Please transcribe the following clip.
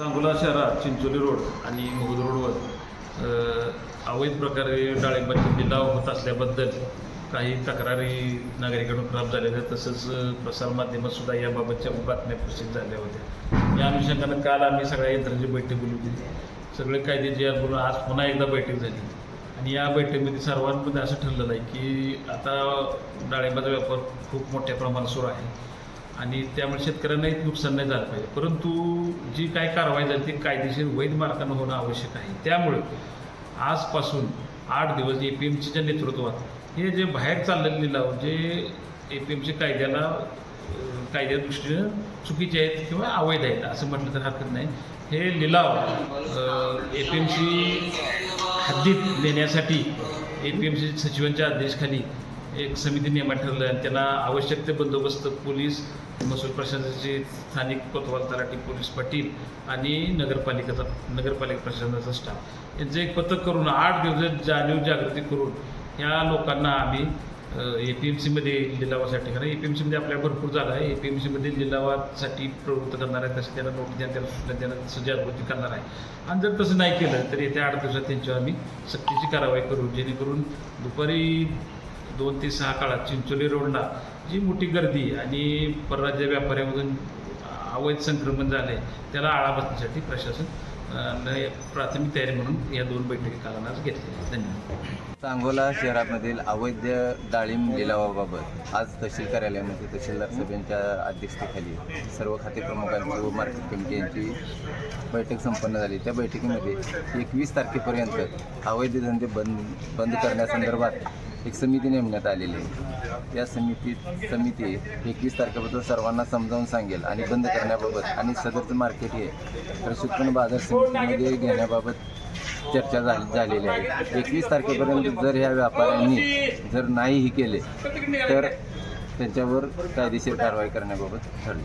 सांगोला शहरात चिंचोली रोड आणि मुगद रोडवर अवैध प्रकारे डाळिंबाचे लिलाव होत असल्याबद्दल काही तक्रारी नागरिकांकडून प्राप्त झालेल्या तसंच अ, याबाबतच्या बातम्या प्रसिद्ध झाल्या होत्या. या अनुषंगानं काल आम्ही सगळ्या यंत्रांची बैठक बोलली होती. सगळे कायदे जे बोलून आज पुन्हा एकदा बैठक झाली. आणि या बैठकीमध्ये सर्वांमध्ये असं ठरलेलं आहे की आता डाळिंबाचा व्यापार खूप मोठ्या प्रमाणात सुरू आहे. आणि त्यामुळे शेतकऱ्यांनाही नुकसान नाही झालं पाहिजे. परंतु जी काय कारवाई झाली ती कायदेशीर वैध मार्गाने होणं आवश्यक आहे. त्यामुळे आजपासून आठ दिवस ए पी एम सीच्या नेतृत्वात हे जे बाहेर चाललेले लिलाव जे ए पी एम सी कायद्याला कायद्या दृष्टीनं चुकीचे आहेत किंवा अवैध आहेत असं म्हटलं तर हरकत नाही. हे लिलाव ए पी एम सी हद्दीत नेण्यासाठी ए पी एम सी सचिवांच्या आदेशाखाली एक समिती नियमात ठरलं आणि त्यांना आवश्यक ते बंदोबस्त पोलीस महसूल प्रशासनाचे स्थानिक कोतवाल तलाठी पोलीस पाटील आणि नगरपालिकेचा नगरपालिका प्रशासनाचा स्टाफ यांचं एक पथक करून आठ दिवस जाणीव जागृती करून ह्या लोकांना आम्ही ए पी एम सीमध्ये लिलावासाठी कारण ए पी एम सीमध्ये आपल्याला भरपूर जागा आहे. ए पी एम सीमध्ये लिलावासाठी प्रवृत्त करणार आहे तसे त्यांना नोटीस द्या त्याला सूचना द्या तसं जागृती करणार आहे. आणि जर तसं नाही केलं तर येत्या आठ दिवसात त्यांच्यावर आम्ही सक्तीची कारवाई करू जेणेकरून दुपारी दोन ते सहा काळात चिंचोली रोडला जी मोठी गर्दी आणि परराज्य व्यापाऱ्यामधून अवैध संक्रमण झालं आहे त्याला आळा बसण्यासाठी प्रशासन प्राथमिक तयारी म्हणून या दोन बैठकी कालानं घेतल्या धन्यवाद. सांगोला शहरामधील अवैध डाळिंब लिलावाबाबत आज तहसील कार्यालयामध्ये तहसीलदार सभेच्या अध्यक्षतेखाली सर्व खाते प्रमुखांची व मार्केट कमिटी यांची बैठक संपन्न झाली. त्या बैठकीमध्ये एकवीस तारखेपर्यंत अवैध धंदे बंद बंद करण्यासंदर्भात एक समिती नेमण्यात आलेली आहे. या समितीत समिती एकवीस तारखेबद्दल सर्वांना समजावून सांगेल आणि बंद करण्याबाबत आणि सदरचं मार्केट हे प्रशिक्षण बाजार समितीमध्ये घेण्याबाबत चर्चा झाली झालेली आहे. एकवीस तारखेपर्यंत जर ह्या व्यापाऱ्यांनी जर नाहीही केले तर त्यांच्यावर कायदेशीर कारवाई करण्याबाबत ठरली.